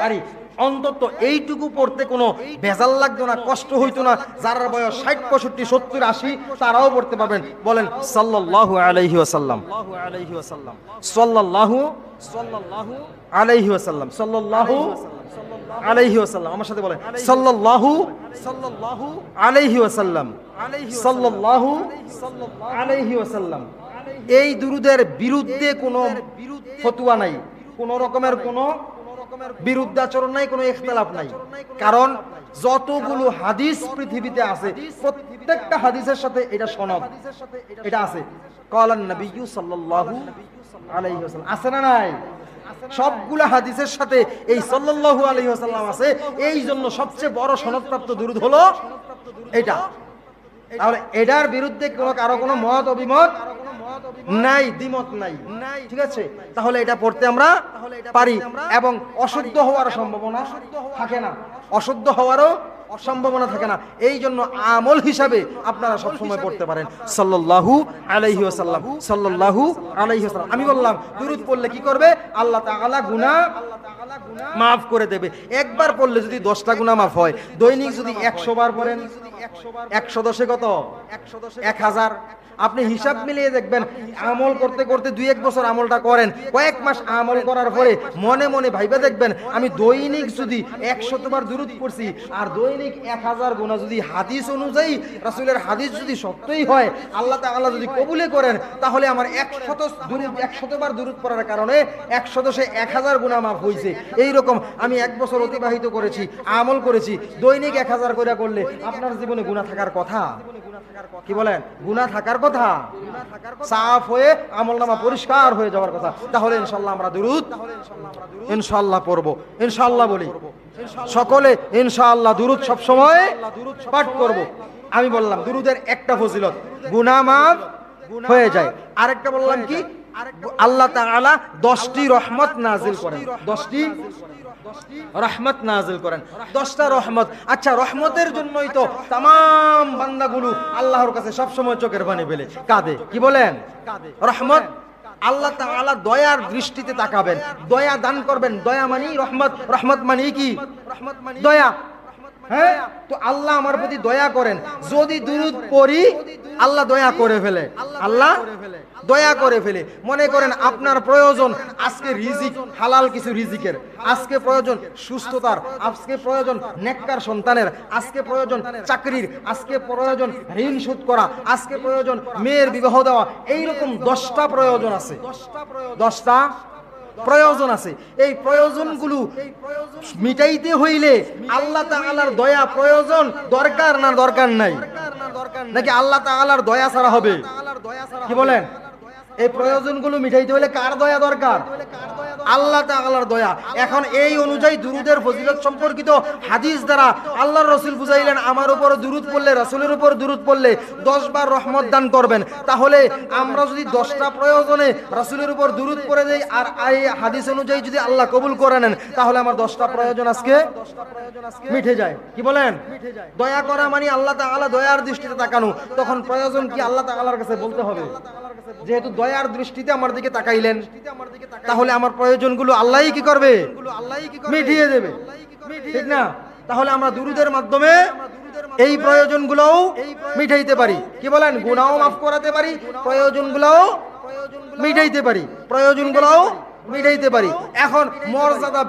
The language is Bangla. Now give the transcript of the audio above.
পারি। অন্তত এইটুকু পড়তে কোনো ভেজাল লাগতো না কষ্ট হইতো না। যারা বয়স ষাট পঁয়ষট্টি সত্তর আশি তারাও পড়তে পারবেন। বলেন সাল্লাল্লাহু আলাইহি ওয়াসাল্লাম। সাল্লাল্লাহু সাল্লাল্লাহু আলাইহি ওয়াসাল্লাম। সাল্লাল্লাহু আলাইহি ওয়াসাল্লাম। আমার সাথে বলেন সাল্লাল্লাহু সাল্লাল্লাহু আলাইহি ওয়াসাল্লাম। সাল্লাল্লাহু আলাইহি ওয়াসাল্লাম। এই দুরুদের বিরুদ্ধে কোনো ফতুয়া নাই। কোন রকমের কোন বিরুদ্ধাচরণ নাই, কোনো ইখতলাফ নাই। কারণ যতগুলো হাদিস পৃথিবীতে আছে, প্রত্যেকটা হাদিসের সাথে এটা সনদ। এটা আছে। কলান নবিয়্যু সাল্লাল্লাহু আলাইহি ওয়াসাল্লাম। আছে না নাই? সবগুলা হাদিসের সাথে এই সাল্লাল্লাহু আলাইহি ওয়াসাল্লাম আছে। এই জন্য সবচেয়ে বড় সনদপ্রাপ্ত দুরুদ হলো এটা। তাহলে এটার বিরুদ্ধে কোনো কারও কোনো মত, অভিমত নাই দ্বিমত নাই। ঠিক আছে? তাহলে এটা পড়তে আমরা পারি এবং অশুদ্ধ হওয়ার সম্ভাবনা থাকে না। অশুদ্ধ হওয়ারও সম্ভাবনা থাকে না। এই জন্য আমল হিসাবে আপনারা সব সময় পড়তে পারেন। সাল্লাল্লাহু আলাইহি ওয়াসাল্লাম সাল্লাল্লাহু আলাইহি ওয়াসাল্লাম। আমি বললাম দুরূদ পড়লে কি করবে? আল্লাহ তাআলা গুনাহ মাফ করে দেবে। একবার পড়লে যদি দশটা গুনাহ মাফ হয় দৈনিক যদি একশো বার পড়েন একশো দশে কত? একশো দশে এক হাজার। আপনি হিসাব মিলিয়ে দেখবেন, আমল করতে করতে দুই এক বছর আমলটা করেন। কয়েক মাস আমল করার পরে মনে মনে ভাইবে দেখবেন, আমি দৈনিক যদি একশতবার দূরত করছি আর দৈনিক এক হাজার গোনা যদি হাদিস অনুযায়ী, রাসুলের হাদিস যদি সত্যই হয়, আল্লাহ তাআলা যদি কবুলে করেন, তাহলে আমার একশত দূরত একশতবার দূরত করার কারণে একশত সে এক হাজার গুণা মাফ হয়েছে এইরকম আমি এক বছর অতিবাহিত করেছি, আমল করেছি, দৈনিক এক হাজার করে করলে আপনার জীবনে গুণা থাকার কথা? কি বলেন? গুণা থাকার কথা সাফ হয়ে আমল নামা পরিষ্কার হয়ে যাওয়ার কথা। তাহলে ইনশাল্লাহ আমরা দুরুদ, ইনশাল্লাহ পড়ব। ইনশাল্লাহ বলি, সকলে ইনশাল্লাহ দুরুদ সবসময় পাঠ করব। আমি বললাম, দুরুদের একটা ফজিলত গুনামাফ হয়ে যায়। আরেকটা বললাম কি? আল্লাহ তাআলা দশটি রহমত নাজিল করেন। দশটি রহমত নাজিল করেন। দশটা রহমত আচ্ছা রহমতের জন্যই তো তাম বান্দাগুলো আল্লাহর কাছে সব সময় চোখের পানি পেলে কাঁদে। কি বলেন? রহমত আল্লাহ তাআলা দয়ার দৃষ্টিতে তাকাবেন। দয়া দান করবেন। দয়া মানি রহমত। রহমত মানি কি? রহমত মানি দয়া। হ্যাঁ? তো আল্লাহ আমার প্রতি দয়া করেন। যদি দুরুদ পড়ি আল্লাহ দয়া করে ফেলে। আল্লাহ দয়া করে ফেলে। মনে করেন আপনার প্রয়োজন, আজকে রিজিক, হালাল কিছু রিজিকের। আজকে প্রয়োজন সুস্থতার, আজকে প্রয়োজন নেককার সন্তানের। আজকে প্রয়োজন চাকরির, আজকে প্রয়োজন ঋণ শোধ করা। আজকে প্রয়োজন মেয়ের বিবাহ দেওয়া। এইরকম দশটা প্রয়োজন আছে। দশটা প্রয়োজন আছে। এই প্রয়োজনগুলো মিটাইতে হইলে আল্লাহ তাআলার দয়া প্রয়োজন, দরকার না দরকার নাই? নাকি আল্লাহ তাআলার দয়া ছাড়া হবে? কি বলেন? এই প্রয়োজনগুলো মিটাইতে হলে কার দয়া দরকার? আল্লাহ তাআলার দয়া। এখন এই অনুযায়ী দুরুদের ফজিলত সম্পর্কিত হাদিস দ্বারা আল্লাহর রসুল বুঝাইলেন, আমার উপর দুরুদ পড়লে, রাসূলের উপর দুরুদ পড়লে দশ বার রহমত দান করবেন। তাহলে আমরা যদি দশটা প্রয়োজনে রাসূলের উপর দুরুদ পড়ে দেই আর এই হাদিস অনুযায়ী যদি আল্লাহ কবুল করে নেন, তাহলে আমার দশটা প্রয়োজন আজকে মিটে যায়। কি বলেন? দয়া করা মানে আল্লাহ তাআলা দয়ার দৃষ্টিতে তাকানো। তখন প্রয়োজন কি আল্লাহ তাআলার কাছে বলতে হবে? যেহেতু দয়ার দৃষ্টিতে আমার দিকে তাকাইলেন তাহলে আমার প্রয়োজনগুলো আল্লাহই কি করবে? মিটিয়ে দেবে। ঠিক না? তাহলে আমরা দুরুদের মাধ্যমে এই প্রয়োজনগুলোও মিটাইতে পারি। কি বলেন? গুণাও মাফ করাতে পারি প্রয়োজনগুলোও মিটাইতে পারি। প্রয়োজনগুলোও মিটাইতে পারি। এখন মর্যাদা